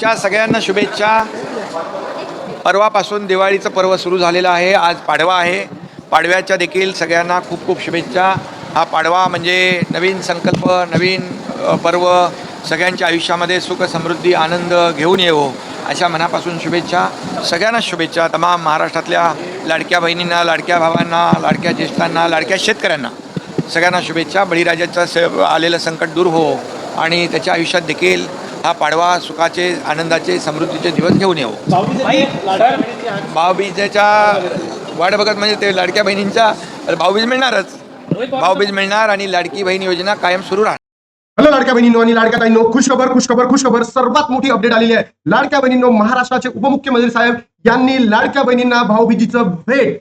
च्या सगळ्यांना शुभेच्छा. परवापासून दिवाळीचं पर्व सुरू झालेलं आहे. आज पाडवा आहे. पाडव्याच्या देखील सगळ्यांना खूप खूप शुभेच्छा. हा पाडवा म्हणजे नवीन संकल्प नवीन पर्व सगळ्यांच्या आयुष्यामध्ये सुख समृद्धी आनंद घेऊन येवो अशा मनापासून शुभेच्छा. सगळ्यांना शुभेच्छा. तमाम महाराष्ट्रातल्या लाडक्या बहिणींना लाडक्या भावांना लाडक्या ज्येष्ठांना लाडक्या शेतकऱ्यांना सगळ्यांना शुभेच्छा. बळीराजाचं स आलेलं संकट दूर हो आणि त्याच्या आयुष्यात देखील हा पाडवा सुखाचे आनंदाचे समृद्धीचे दिवस घेऊन येऊ. भाऊबीजेच्या वाट बघत म्हणजे ते लाडक्या बहिणींच्या भाऊबीज मिळणारच. भाऊबीज मिळणार आणि लाडकी बहीण योजना कायम सुरू राहणार. हॅलो लाडक्या बहिणींनो आणि लाडक्या ताईंनो खुशखबर खुश खबर सर्वात मोठी अपडेट आलेली आहे. लाडक्या बहिणींनो महाराष्ट्राचे उपमुख्यमंत्री साहेब यांनी लाडक्या बहिणींना भाऊबीजीचं भेट.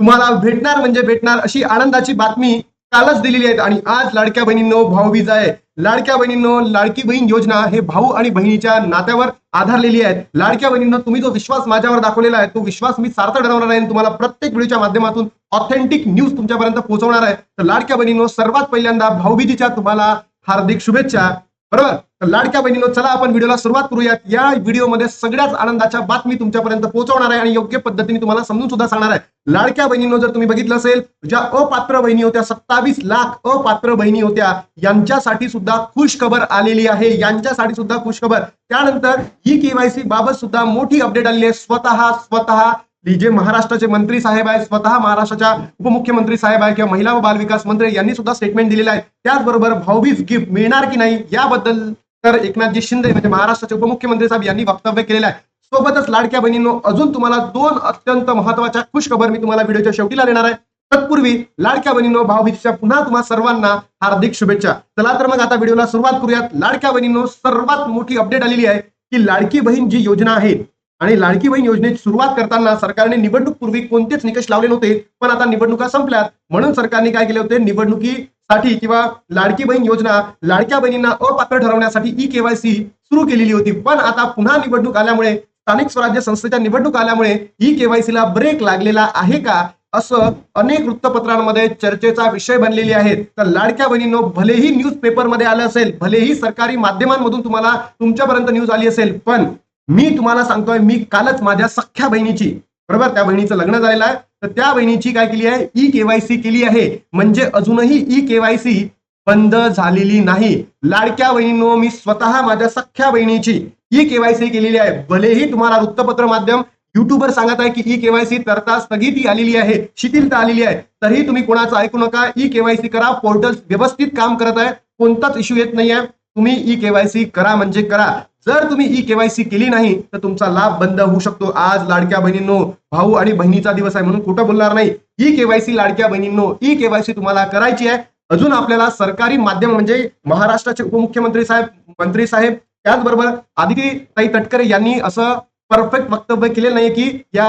तुम्हाला भेटणार म्हणजे भेटणार अशी आनंदाची बातमी कालच दिलेली आहेत. आणि आज लाडक्या बहिणींनो भाऊबीज आहे. लाडक्या बहिणींनो लाडकी बहीण योजना हे भाऊ आणि बहिणीच्या नात्यावर आधारलेली आहे लाडक्या बहिणींनो तुम्ही जो विश्वास माझ्यावर दाखवलेला आहे तो विश्वास मी सार्थ ठरवणार आहे तुम्हाला प्रत्येक व्हिडिओच्या माध्यमातून ऑथेंटिक न्यूज तुमच्यापर्यंत पोहोचवणार आहे. तर लाडक्या बहिणींनो सर्वात पहिल्यांदा भाऊबीजीच्या तुम्हाला हार्दिक शुभेच्छा. बरोबर तर लाडक्या बहिणीनो चला आपण व्हिडिओला सुरुवात करूयात. या व्हिडिओमध्ये सगळ्याच आनंदाच्या बातमी तुमच्यापर्यंत पोहोचवणार आहे आणि योग्य पद्धतीने तुम्हाला समजून सुद्धा सांगणार आहे. लाडक्या बहिणीनो जर तुम्ही बघितलं असेल ज्या अपात्र बहिणी होत्या सत्तावीस लाख अपात्र बहिणी होत्या यांच्यासाठी सुद्धा खुश खबर आलेली आहे. यांच्यासाठी सुद्धा खुश खबर त्यानंतर ही केवायसी बाबत सुद्धा मोठी अपडेट आलेली आहे. स्वतः स्वतः जे महाराष्ट्राचे मंत्री साहेब आहेत स्वतः महाराष्ट्राच्या उपमुख्यमंत्री साहेब आहे किंवा महिला व बालविकास मंत्री यांनी सुद्धा स्टेटमेंट दिलेलं आहे. त्याचबरोबर भाऊबीज गिफ्ट मिळणार की नाही याबद्दल तर एकनाथजी शिंदे म्हणजे महाराष्ट्राचे उपमुख्यमंत्री साहेब यांनी वक्तव्य केलेलं आहे. सोबतच लाडक्या बहिणींनो अजून तुम्हाला दोन अत्यंत महत्त्वाच्या खुशखबर मी तुम्हाला व्हिडिओच्या शेवटीला देणार आहे. तत्पूर्वी लाडक्या बहिणींनो भाऊबीजच्या पुन्हा तुम्हा सर्वांना हार्दिक शुभेच्छा. चला तर मग आता व्हिडिओला सुरुवात करूयात. लाडक्या बहिणींनो सर्वात मोठी अपडेट आलेली आहे की लाडकी बहीण जी योजना आहे आणि लाडकी बहीण योजनेची सुरुवात करताना सरकारने निवडणूक पूर्वी कोणतेच निकष लावले नव्हते पण आता निवडणुका संपल्यात. म्हणून सरकारने काय केले होते? निवडणुकीसाठी किंवा लाडकी बहीण योजना लाडक्या बहिणींना अपात्र ठरवण्यासाठी ई केवायसी सुरू केलेली होती. पण आता पुन्हा निवडणूक आल्यामुळे स्थानिक स्वराज्य संस्थेच्या निवडणूक आल्यामुळे ई केवायसीला ब्रेक लागलेला आहे का? असं अनेक वृत्तपत्रांमध्ये चर्चेचा विषय बनलेली आहेत. तर लाडक्या बहिणींनो भलेही न्यूज पेपरमध्ये आलं असेल भलेही सरकारी माध्यमांमधून तुम्हाला तुमच्यापर्यंत न्यूज आली असेल पण मी तुम्हाला सांगतोय मी कालच माझ्या सख्ख्या बहिणीची बरोबर? त्या बहिणीचं लग्न झालेलं आहे. तर त्या बहिणीची काय केली आहे? ई केवायसी केली आहे. म्हणजे अजूनही ई केवायसी बंद झालेली नाही. लाडक्या बहिणींनो मी स्वतः माझ्या सख्ख्या बहिणीची ई केवायसी केलेली आहे. भलेही तुम्हाला वृत्तपत्र माध्यम युट्यूबर सांगत आहे की ई केवायसी तरता स्थगिती आलेली आहे शिथिलता आलेली आहे. तरीही तुम्ही कोणाचं ऐकू नका. ई केवायसी करा. पोर्टल व्यवस्थित काम करत आहे. कोणताच इश्यू येत नाहीये. तुम्ही ई केवायसी करा म्हणजे करा. जर तुम्ही ई केवायसी केली नाही तर तुमचा लाभ बंद होऊ शकतो. आज लाडक्या बहिणींनो भाऊ आणि बहिणीचा दिवस आहे म्हणून कुठं बोलणार नाही. ई केवायसी लाडक्या बहिणींनो ई केवायसी तुम्हाला करायची आहे. अजून आपल्याला सरकारी माध्यम म्हणजे महाराष्ट्राचे उपमुख्यमंत्री साहेब मंत्री साहेब त्याचबरोबर आदिती ताई तटकरे यांनी असं परफेक्ट वक्तव्य केलेलं नाही की या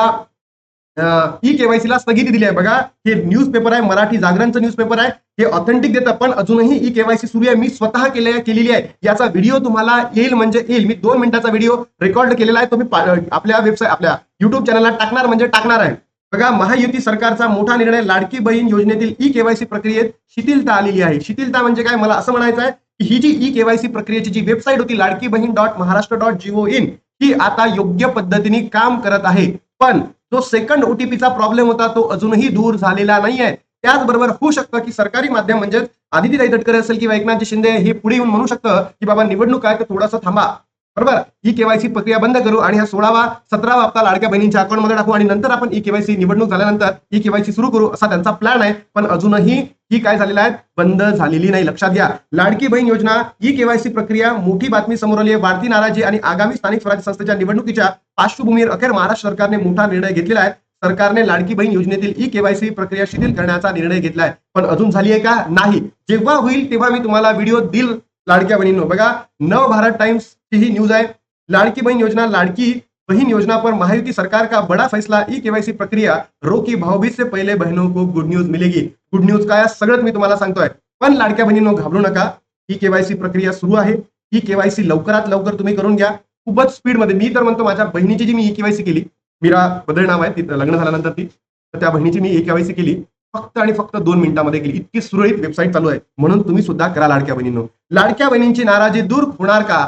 ई केवायसीला स्थगिती दिली आहे. बघा हे न्यूज पेपर आहे मराठी जागरणचं न्यूजपेपर आहे. हे ऑथेंटिक देतं पण अजूनही ई केवायसी सुरू आहे. मी स्वतः केल्या केलेली आहे. याचा व्हिडिओ तुम्हाला येईल म्हणजे येईल. मी दोन मिनिटाचा व्हिडिओ रेकॉर्ड केलेला आहे. तो मी आपल्या वेबसाईट आपल्या युट्यूब चॅनलला टाकणार म्हणजे टाकणार आहे. बघा महायुती सरकारचा मोठा निर्णय लाडकी बहीण योजनेतील ई केवायसी प्रक्रियेत शिथिलता आलेली आहे. शिथिलता म्हणजे काय? मला असं म्हणायचं आहे की ही जी ई केवायसी प्रक्रियेची जी वेबसाईट होती Ladki Bahin dot Maharashtra dot gov in ही आता योग्य पद्धतीने काम करत आहे. पण जो सेकंड ओटीपीचा प्रॉब्लेम होता तो अजूनही दूर झालेला नाहीये. त्याचबरोबर होऊ शकतं की सरकारी माध्यम म्हणजेच आदिती ताई तटकरे असेल किंवा एकनाथजी शिंदे हे पुढे येऊन म्हणू शकतं की बाबा निवडणूक आहे तर थोडासा थांबा. बरोबर? ई केवायसी प्रक्रिया बंद करू आणि हा सोळावा सतरावा हप्ता लाडक्या बहिणींच्या अकाउंटमध्ये टाकू आणि नंतर आपण ई केवायसी निवडणूक झाल्यानंतर ई केवायसी सुरू करू असा त्यांचा प्लॅन आहे. पण अजूनही ही काय झालेला आहे? बंद झालेली नाही. लक्षात घ्या. लाडकी बहीण योजना ई केवायसी प्रक्रिया मोठी बातमी समोर आली आहे. वाढती नाराजी आणि आगामी स्थानिक स्वराज्य संस्थेच्या निवडणुकीच्या पार्श्वभूमीवर अखेर महाराष्ट्र सरकारने मोठा निर्णय घेतलेला आहे. सरकारने लाडकी बहीण योजनेतील ई केवायसी प्रक्रिया शिथिल करण्याचा निर्णय घेतलाय पण अजून झाली आहे का? नाही. जेव्हा होईल तेव्हा मी तुम्हाला व्हिडिओ दिल लाडक्या बहिणींनो. बघा नव भारत टाइम्स ची ही न्यूज आहे. लाडकी बहीण योजना लाडकी बहीण योजना पर महायुति सरकार का बड़ा फैसला? ई केवायसी प्रक्रिया रोकी भाऊबीज से पहले बहनों को गुड न्यूज मिलेगी. गुड न्यूज काय? सगळं मी तुम्हाला सांगतोय. पण लाडक्या बहिणींनो घाबरू नका. ई केवायसी प्रक्रिया सुरू आहे. ई केवायसी लवकरात लवकर तुम्ही करून घ्या. खूपच स्पीडमध्ये मी तर म्हणतो माझ्या बहिणीची जी मी ई केवायसी केली मीरा बदल नाव आहे ती लग्न झाल्यानंतर ती तर त्या बहिणीची मी ई केवायसी केली. फक्त आणि फक्त दोन मिनिटांमध्ये केली. इतकी सुरळीत वेबसाईट चालू आहे. म्हणून तुम्ही सुद्धा करा लाडक्या बहिणींनो. लाडक्या बहिणींची नाराजी दूर होणार का?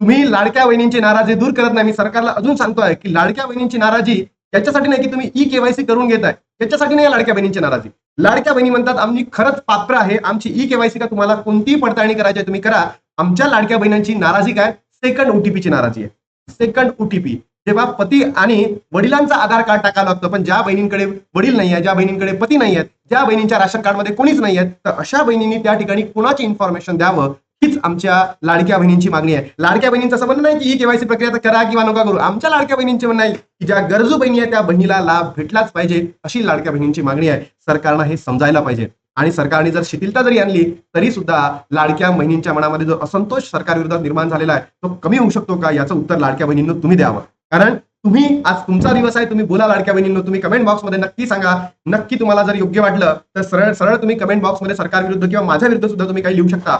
तुम्ही लाडक्या बहिणींची नाराजी दूर करत नाही. मी सरकारला अजून सांगतोय की लाडक्या बहिणींची नाराजी याच्यासाठी नाही की तुम्ही ई केवायसी करून घेताय याच्यासाठी नाही लाडक्या बहिणींची नाराजी. लाडक्या बहिणी म्हणतात आम्ही खरंच पात्र आहे. आमची ई केवायसी का तुम्हाला कोणतीही पडताळणी करायची आहे तुम्ही करा. आमच्या लाडक्या बहिणींची नाराजी काय? सेकंड ओटीपीची नाराजी आहे. सेकंड ओटीपी जेव्हा पती आणि वडिलांचा आधार कार्ड टाकावं लागतं पण ज्या बहिणींकडे वडील नाही आहे ज्या बहिणींकडे पती नाही आहेत ज्या बहिणींच्या राशन कार्डमध्ये कोणीच नाही आहेत तर अशा बहिणींनी त्या ठिकाणी कोणाची इन्फॉर्मेशन द्यावं हीच आमच्या लाडक्या बहिणींची मागणी आहे. लाडक्या बहिणींचं असं म्हणणं नाही की ही केवायसी प्रक्रिया तर करा किंवा नका करू. आमच्या लाडक्या बहिणींचे म्हणणं आहे की ज्या गरजू बहिणी आहे त्या बहिणीला लाभ भेटलाच पाहिजे अशी लाडक्या बहिणींची मागणी आहे. सरकारनं हे समजायला पाहिजे. आणि सरकारने जर शिथिलता जरी आणली तरी सुद्धा लाडक्या बहिणींच्या मनामध्ये जो असंतोष सरकार विरोधात निर्माण झालेला आहे तो कमी होऊ शकतो का? याचं उत्तर लाडक्या बहिणींना तुम्ही द्यावं. कारण तुम्ही आज तुमचा दिवस आहे तुम्ही बोला लाडक्या बहिणींनो तुम्ही कमेंट बॉक्समध्ये नक्की सांगा. नक्की तुम्हाला जर योग्य वाटलं तर सरळ सरळ तुम्ही कमेंट बॉक्समध्ये सरकार विरुद्ध किंवा माझ्या विरुद्ध सुद्धा तुम्ही काही लिहू शकता.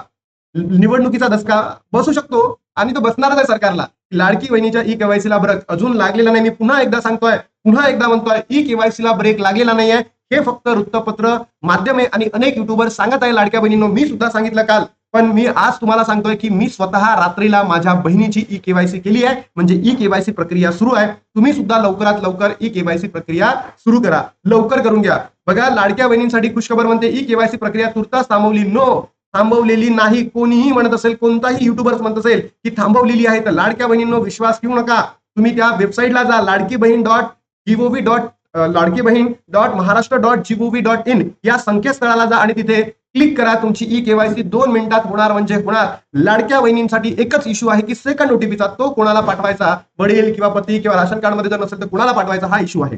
निवडणुकीचा दसका बसू शकतो आणि तो बसणारच आहे सरकारला. लाडकी बहिणीच्या ई केवायसीला ब्रेक अजून लागलेला नाही. मी पुन्हा एकदा सांगतोय पुन्हा एकदा म्हणतोय ई केवायसीला ब्रेक लागलेला नाहीये. हे फक्त वृत्तपत्र माध्यमे आणि अनेक युट्यूबर सांगत आहे लाडक्या बहिणींनो. मी सुद्धा सांगितलं काल. पण मी आज तुम्हाला सांगतोय की मी स्वतः रात्रीला माझ्या बहिणीची ई केवायसी केली आहे. म्हणजे ई केवायसी प्रक्रिया सुरू आहे. तुम्ही सुद्धा लवकरात लवकर ई केवायसी प्रक्रिया सुरू करा. लवकर करून घ्या. बघा लाडक्या बहिणींसाठी खुशखबर म्हणते ई केवायसी प्रक्रिया तुर्तास थांबवली. नो थांबवलेली नाही. कोणीही म्हणत असेल कोणताही युट्यूबर्स म्हणत असेल की थांबवलेली आहे. तर लाडक्या बहिणींनो विश्वास ठेवू नका. तुम्ही त्या वेबसाईटला जा लाडकी Bahin dot GOV dot Ladki Bahin dot Maharashtra dot GOV dot in या संकेतस्थळाला जा आणि तिथे क्लिक करा. तुमची ई केवायसी दोन मिनिटात होणार म्हणजे होणार. लाडक्या बहिणींसाठी एकच इश्यू आहे की सेकंड ओटीपीचा तो कोणाला पाठवायचा? वडील किंवा पती किंवा राशन कार्डमध्ये जर नसेल तर कोणाला पाठवायचा? हा इश्यू आहे.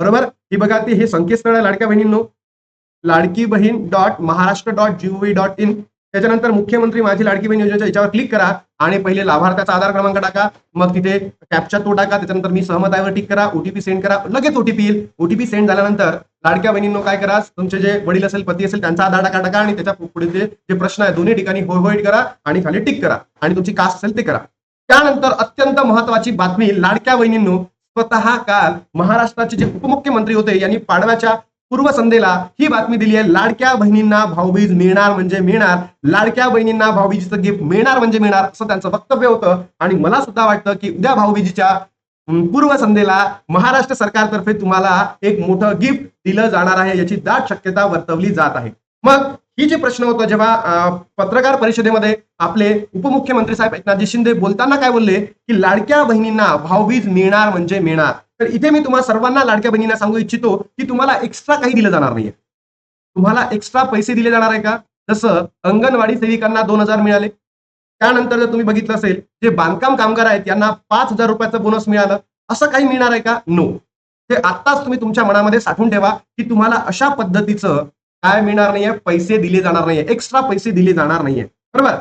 बरोबर? ही बघा ते हे संकेतस्थळ आहे लाडक्या बहिणींनो. Ladki Bahin dot Maharashtra dot GOV dot in त्याच्यानंतर मुख्यमंत्री माझी लाडकी बहीण योजनेच्या याच्यावर क्लिक करा आणि पहिले लाभार्थ्याचा आधार क्रमांक टाका. मग तिथे कॅपचा तो टाका. त्याच्यानंतर मी सहमत आहे टिक करा ओटीपी सेंड करा. लगेच ओटीपी येईल. ओटीपी सेंड झाल्यानंतर लाडक्या बहिणींनो काय करा? तुमचे जे वडील असेल पती असेल त्यांचा आधार टाका टाका आणि त्याच्या पुढे जे जे प्रश्न आहे दोन्ही ठिकाणी होय होय करा आणि खाली टिक करा. आणि तुमची कास्ट असेल ते करा. त्यानंतर अत्यंत महत्वाची बातमी लाडक्या बहिणींनो स्वतः काल महाराष्ट्राचे जे उपमुख्यमंत्री होते यांनी पाडव्याच्या पूर्वसंध्येला ही बातमी दिली आहे लाडक्या बहिणींना भाऊबीज मिळणार म्हणजे मिळणार लाडक्या बहिणींना भाऊबीजीचं गिफ्ट मिळणार म्हणजे मिळणार असं त्यांचं वक्तव्य होतं. आणि मला सुद्धा वाटतं की उद्या भाऊबीजीच्या पूर्वसंध्येला महाराष्ट्र सरकारतर्फे तुम्हाला एक मोठं गिफ्ट दिलं जाणार आहे याची दाट शक्यता वर्तवली जात आहे. मग ही जे प्रश्न होता जेव्हा पत्रकार परिषदेमध्ये आपले उपमुख्यमंत्री साहेब एकनाथजी शिंदे बोलताना काय बोलले की लाडक्या बहिणींना भाऊबीज मिळणार म्हणजे मिळणार. तर इथे मी तुम्हाला सर्वांना लाडक्या बहिणींना सांगू इच्छितो की तुम्हाला एक्स्ट्रा काही दिलं जाणार नाहीये. तुम्हाला एक्स्ट्रा पैसे दिले जाणार आहे का? जसं अंगणवाडी सेविकांना दोन हजार मिळाले. त्यानंतर जर तुम्ही बघितलं असेल जे बांधकाम कामगार आहेत यांना पाच हजार रुपयाचं बोनस मिळालं. असं काही मिळणार आहे का? नो ते आत्ताच तुम्ही तुमच्या मनामध्ये साठवून ठेवा की तुम्हाला अशा पद्धतीचं काय मिळणार नाहीये? पैसे दिले जाणार नाहीये. एक्स्ट्रा पैसे दिले जाणार नाहीये. बरोबर?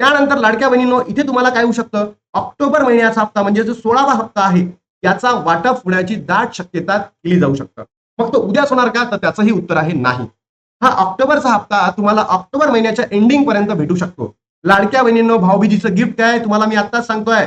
त्यानंतर लाडक्या बहिणीनो इथे तुम्हाला काय होऊ शकतं? ऑक्टोबर महिन्याचा हप्ता म्हणजे जो सोळावा हप्ता आहे याचा वाटप होण्याची दाट शक्यता केली जाऊ शकतं. मग तो उद्याच होणार का? तर त्याचंही उत्तर आहे नाही. हा ऑक्टोबरचा हप्ता तुम्हाला ऑक्टोबर महिन्याच्या एंडिंग पर्यंत भेटू शकतो. लाडक्या बहिणींनो भाऊबीजीचं गिफ्ट काय आहे? तुम्हाला मी आत्ताच सांगतोय.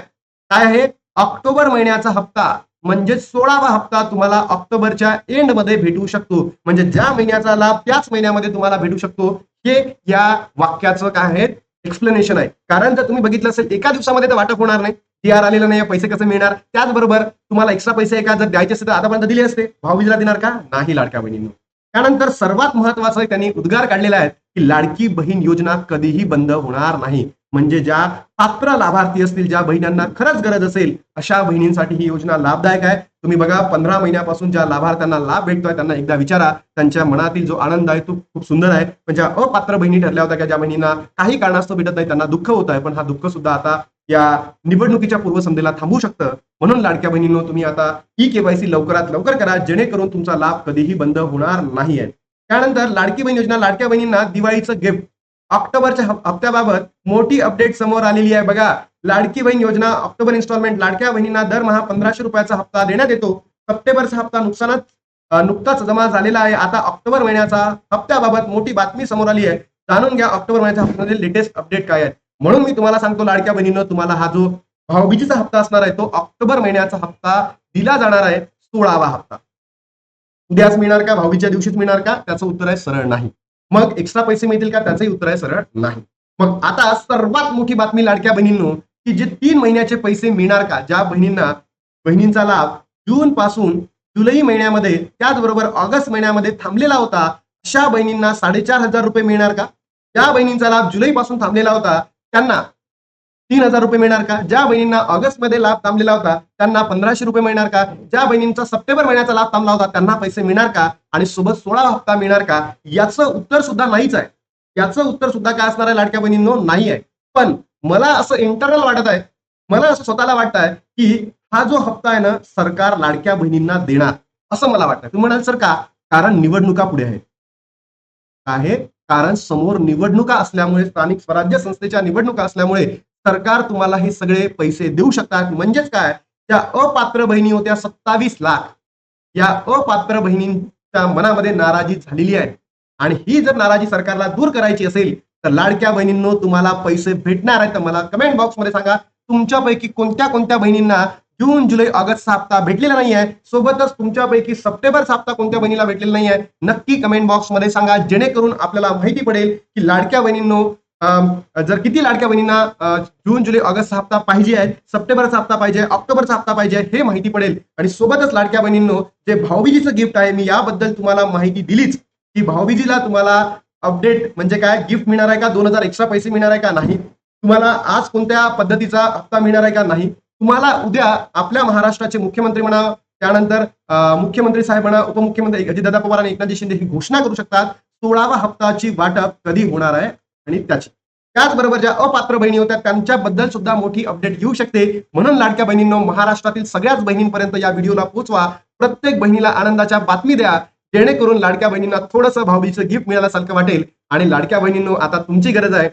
काय आहे? ऑक्टोबर महिन्याचा हप्ता. म्हणजे सोळावा हप्ता तुम्हाला ऑक्टोबरच्या एंडमध्ये भेटू शकतो. म्हणजे ज्या महिन्याचा लाभ त्याच महिन्यामध्ये तुम्हाला भेटू शकतो. हे या वाक्याचं काय आहे? एक्सप्लेनेशन आहे. कारण जर तुम्ही बघितलं असेल एका दिवसामध्ये तर वाटप होणार नाही. डी आर आलेलं नाही पैसे कसं मिळणार? त्याचबरोबर तुम्हाला एक्स्ट्रा पैसे एका जर द्यायचे असेल तर आतापर्यंत दिले असते. भाऊबीजला देणार का? नाही लाडक्या बहिणींनो. त्यानंतर सर्वात महत्वाचं त्यांनी उद्गार काढलेला आहे की लाडकी बहीण योजना कधीही बंद होणार नाही. म्हणजे ज्या पात्र लाभार्थी असतील ज्या बहिणींना खरंच गरज असेल अशा बहिणींसाठी ही योजना लाभदायक आहे. तुम्ही बघा पंधरा महिन्यापासून ज्या लाभार्थ्यांना लाभ भेटतोय त्यांना एकदा विचारा. त्यांच्या मनातील जो आनंद आहे तो खूप सुंदर आहे. पण ज्या अपात्र बहिणी ठरल्या होत्या ज्या बहिणींना काही कारणास्तव भेटत नाही त्यांना दुःख होत आहे पण हा दुःख सुद्धा आता या निवडणुकीच्या पूर्वसंध्येला थांबू शकतं. म्हणून लाडक्या बहिणींनो तुम्ही आता ई केवायसी लवकरात लवकर करा जेणेकरून तुमचा लाभ कधीही बंद होणार नाही आहे त्यानंतर लाडकी बहीण योजना लाडक्या बहिणींना दिवाळीचं गिफ्ट ऑक्टोबरच्या हप्त्याबाबत मोठी अपडेट समोर आलेली आहे. बघा लाडकी बहीण योजना ऑक्टोबर इन्स्टॉलमेंट लाडक्या बहिणींना दरमहा पंधराशे रुपयाचा हप्ता देण्यात येतो. सप्टेंबरचा हप्ता नुकसानात नुकताच जमा झालेला आहे. आता ऑक्टोबर महिन्याचा हप्त्याबाबत मोठी बातमी समोर आली आहे. जाणून घ्या ऑक्टोबर महिन्याच्या हप्त्यामध्ये लेटेस्ट अपडेट काय आहे. म्हणून मी तुम्हाला सांगतो लाडक्या बहिणीनं तुम्हाला हा जो भाऊबीजीचा हप्ता असणार आहे तो ऑक्टोबर महिन्याचा हप्ता दिला जाणार आहे. सोळावा हप्ता. उद्याच मिळणार का? भाऊबीच्या दिवशीच मिळणार का? त्याचं उत्तर आहे सरळ नाही. मग एक्स्ट्रा पैसे मिळतील का? त्याचंही उत्तर आहे सरळ. नाही. मग आता सर्वात मोठी बातमी लाडक्या बहिणींनो की जे तीन महिन्याचे पैसे मिळणार का? ज्या बहिणींना बहिणींचा लाभ जून पासून जुलै महिन्यामध्ये त्याचबरोबर ऑगस्ट महिन्यामध्ये थांबलेला होता अशा बहिणींना साडेचार हजार रुपये मिळणार का? ज्या बहिणींचा लाभ जुलैपासून थांबलेला होता त्यांना तीन हजार रुपये मिळणार का? ज्या बहिणींना ऑगस्टमध्ये लाभ थांबलेला होता त्यांना पंधराशे रुपये मिळणार का? ज्या बहिणींचा सप्टेंबर महिन्याचा लाभ थांबला होता त्यांना पैसे मिळणार का? आणि सोबत सोळा हप्ता मिळणार का? याचं उत्तर सुद्धा नाहीच आहे. याचं उत्तर सुद्धा काय असणार आहे लाडक्या बहिणींनो? नाही आहे. पण मला असं इंटरनल वाटत आहे मला असं स्वतःला वाटत आहे की हा जो हप्ता आहे ना सरकार लाडक्या बहिणींना देणार असं मला वाटतं. तुम्ही म्हणाल सर का? कारण निवडणुका पुढे आहेत. आहे कारण समोर निवडणुका असल्यामुळे स्थानिक स्वराज्य संस्थेच्या निवडणुका असल्यामुळे सरकार तुम्हाला हे सगळे पैसे देऊ शकतात. म्हणजेच काय? त्या अपात्र बहिणी होत्या सत्तावीस लाख. या अपात्र बहिणींच्या मनामध्ये नाराजी झालेली आहे. आणि ही जर नाराजी सरकारला दूर करायची असेल तर लाडक्या बहिणींनो तुम्हाला पैसे भेटणार आहेत. तर मला कमेंट बॉक्समध्ये सांगा तुमच्यापैकी कोणत्या कोणत्या बहिणींना जून जुलै ऑगस्ट हप्ता भेटलेला नाही आहे सोबतच तुमच्यापैकी सप्टेंबर हप्ता कोणत्या बहिणीला भेटलेला नाही आहे नक्की कमेंट बॉक्समध्ये सांगा जेणेकरून आपल्याला माहिती पडेल की लाडक्या बहिणींनो जर किती लाडक्या बहिणींना जून जुलै ऑगस्ट हप्ता पाहिजे आहे सप्टेंबरचा हप्ता पाहिजे ऑक्टोबरचा हप्ता पाहिजे हे माहिती पडेल. आणि सोबतच लाडक्या बहिणींनो जे भाऊबीजीचं गिफ्ट आहे मी याबद्दल तुम्हाला माहिती दिलीच. की भाऊबीजीला तुम्हाला अपडेट म्हणजे काय गिफ्ट मिळणार आहे का? दोन हजार एक्स्ट्रा पैसे मिळणार आहे का? नाही. तुम्हाला आज कोणत्या पद्धतीचा हप्ता मिळणार आहे का? नाही. तुम्हाला उद्या आपल्या महाराष्ट्राचे मुख्यमंत्री म्हणा त्यानंतर मुख्यमंत्री साहेब म्हणा उपमुख्यमंत्री अजितदादा पवार आणि एकनाथजी शिंदे ही घोषणा करू शकतात. सोळावा हप्ताची वाटप कधी होणार आहे? आणि त्याची त्याचबरोबर ज्या अपात्र बहिणी होत्या त्यांच्याबद्दल सुद्धा मोठी अपडेट येऊ शकते. म्हणून लाडक्या बहिणींनो महाराष्ट्रातील सगळ्याच बहिणींपर्यंत या व्हिडिओला पोहोचवा. प्रत्येक बहिणीला आनंदाच्या बातमी द्या. जेणेकरून लाडक्या बहिणींना थोडंसं भाऊबीचं गिफ्ट मिळाल्यासारखं वाटेल. आणि लाडक्या बहिणींनो आता तुमची गरज आहे.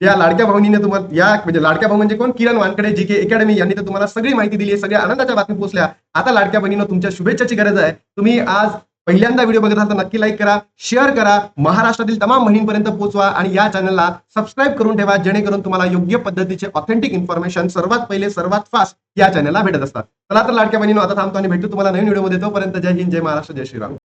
या लाडक्या भाऊनीने तुम्हाला या म्हणजे लाडक्या भाऊ म्हणजे कोण? किरण वानकडे जी के अकॅडमी यांनी तर तुम्हाला सगळी माहिती दिली सगळ्या आनंदाच्या बातमी पोहोचल्या. आता लाडक्या बहिणीनं तुमच्या शुभेच्छाची गरज आहे. तुम्ही आज पहिल्यांदा व्हिडिओ बघत असाल तर नक्की लाईक करा शेअर करा. महाराष्ट्रातील तमाम बहिणींपर्यंत पोहोचवा आणि या चॅनलला सबस्क्राईब करून ठेवा जेणेकरून तुम्हाला योग्य पद्धतीचे ऑथेंटिक इन्फॉर्मेशन सर्वात पहिले सर्वात फास्ट या चॅनलला भेटत असतात. चला तर लाडक्या बहिणीनो आता थांबतो आणि भेटतो तुम्हाला नवीन व्हिडिओमध्ये तोपर्यंत जय हिंद जय महाराष्ट्र जय श्रीराम.